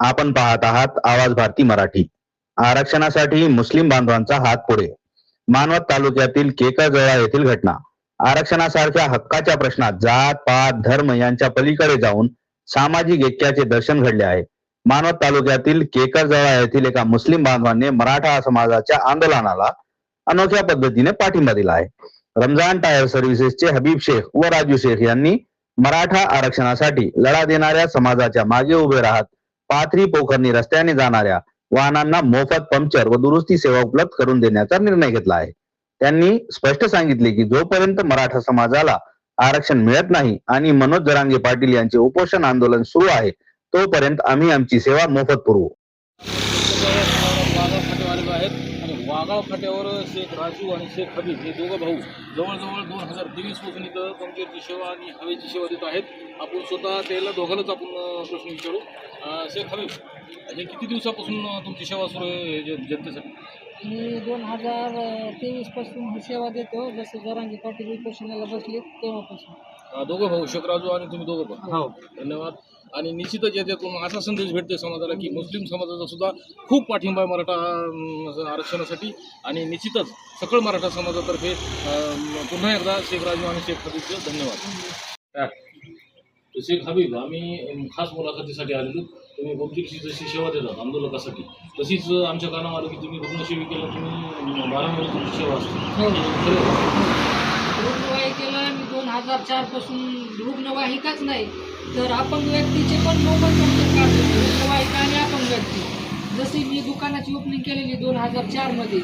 आपण पाहत आहात आवाज भारती मराठी. आरक्षणासाठी मुस्लिम बांधवांचा हात पुढे. मानवत तालुक्यातील केकळजळा येथील घटना. आरक्षणासारख्या हक्काच्या प्रश्नात जात पात धर्म यांच्या पलीकडे जाऊन सामाजिक ऐक्याचे दर्शन घडले आहे. मानवत तालुक्यातील केकळजळा येथील एका मुस्लिम बांधवांनी मराठा समाजाच्या आंदोलनाला अनोख्या पद्धतीने पाठिंबा दिला आहे. रमजान टायर सर्व्हिसेसचे हबीब शेख व राजू शेख यांनी मराठा आरक्षणासाठी लढा देणाऱ्या समाजाच्या मागे उभे राहत पाथरी पोखरणी रस्त्याने जाणाऱ्या वाहनांना मोफत पंक्चर व दुरुस्ती सेवा उपलब्ध करून देण्याचा निर्णय घेतला आहे. त्यांनी स्पष्ट सांगितले की जोपर्यंत मराठा समाजाला आरक्षण मिळत नाही आणि मनोज जरांगे पाटील यांचे उपोषण आंदोलन सुरू आहे तोपर्यंत आम्ही आमची सेवा मोफत पुरवू वाघाव फाट्यावर आहेत आणि वाघाव फाट्यावर शेख राजू आणि शेख हबीब हे दोघं भाऊ जवळजवळ दोन हजार तेवीसपासून इथं पंक्चरची सेवा आणि हवेची सेवा देत आहेत. आपण स्वतः त्याला दोघांनाच आपण प्रश्न विचारू. शेख हबीब हे किती दिवसापासून तुमची सेवा सुरू आहे जे- जनतेसाठी? मी दोन हजार तेवीसपासून ही सेवा देतो. जसं जरांगी पाटील उपोषणाला बसले तेव्हापासून. अं, दोघं भाऊ शेख राजू आणि तुम्ही दोघं पण. हो. धन्यवाद. आणि निश्चितच याच्यातून असा संदेश भेटते समाजाला की मुस्लिम समाजाचा सुद्धा खूप पाठिंबा आहे मराठा अं, आरक्षणासाठी. आणि निश्चितच सकळ मराठा समाजातर्फे अं, पुन्हा एकदा शेख राजू आणि शेख हबीबचे धन्यवाद. शेख हबीब आम्ही खास मुलाखतीसाठी आलेलो. तुम्ही गमतीची जशी सेवा देतात आंदोलकासाठी तशीच आमच्या कानावर आलं की तुम्ही रुग्णसेविकेला तुम्ही बारा महिने तुमची सेवा असते. हो? रुग्णवाहिकेला मी दोन हजार चारपासून रुग्णवाहिकाच नाही तर अपंग व्यक्तीचे पण मोफत रुग्णवाहिका आणि अपंग व्यक्ती. जशी मी दुकानाची ओपनिंग केलेली दोन हजार चारमध्ये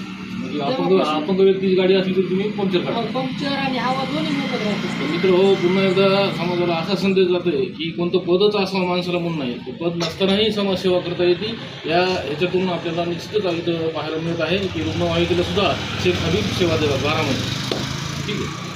म्हणजे अपंग अपंग व्यक्तीची गाडी असली तर तुम्ही पंक्चर काढता पंक्चर आणि हवा दोन्ही मोफत राहते. तर मित्र हो पुन्हा एकदा समाजाला असा संदेश जातोय की कोणतं पदच असं माणसाला म्हणून नाही. ते पद नसतानाही समाजसेवा करता येते. या ह्याच्यातून आपल्याला निश्चितच इथं पाहायला मिळत आहे. की रुग्णवाहिकेला सुद्धा शेख हबीब सेवा देतात बारा महिने ठीक आहे.